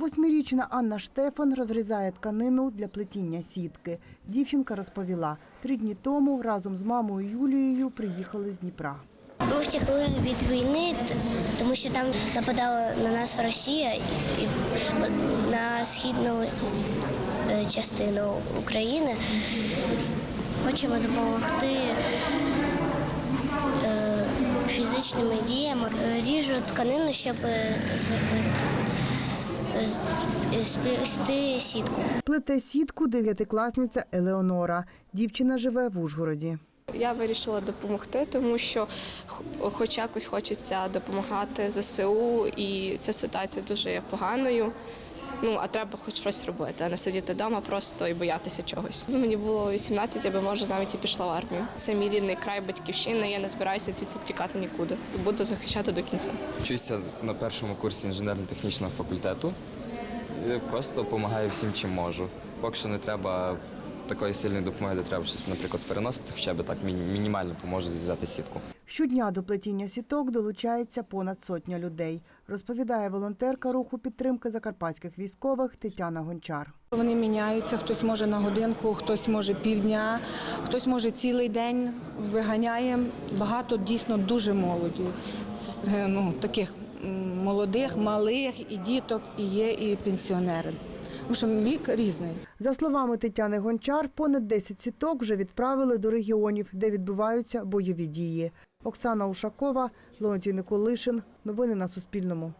Восьмирічна Анна Штефан розрізає тканину для плетіння сітки. Дівчинка розповіла, три дні тому разом з мамою Юлією приїхали з Дніпра. Ми втекли від війни, тому що там нападала на нас Росія і, на східну е, частину України. Хочемо допомогти е, фізичними діями. Е, Ріжу тканину, щоб сплести сітку. Плете сітку дев'ятикласниця Елеонора. Дівчина живе в Ужгороді. Я вирішила допомогти, тому що х- хоч якось хочеться допомагати ЗСУ, і ця ситуація дуже є поганою. Ну, а треба хоч щось робити, а не сидіти вдома просто і боятися чогось. Ну, Мені було 18, я би може навіть і пішла в армію. Це мій рідний край, батьківщини. Я не збираюся звідси тікати нікуди. Буду захищати до кінця. Вчуся на першому курсі інженерно-технічного факультету. Просто допомагаю всім, чим можу. Поки що не треба такої сильної допомоги, де треба щось, наприклад, переносити, хоча б так мінімально поможе зв'язати сітку. Щодня до плетіння сіток долучається понад сотня людей, розповідає волонтерка руху підтримки закарпатських військових Тетяна Гончар. Вони міняються, хтось може на годинку, хтось може півдня, хтось може цілий день виганяє. Багато дійсно дуже молоді. Ну, таких молодих, малих і діток, і є і пенсіонери. Тому що вік різний. За словами Тетяни Гончар, понад 10 сіток вже відправили до регіонів, де відбуваються бойові дії. Оксана Ушакова, Леонтій Николишин. Новини на Суспільному.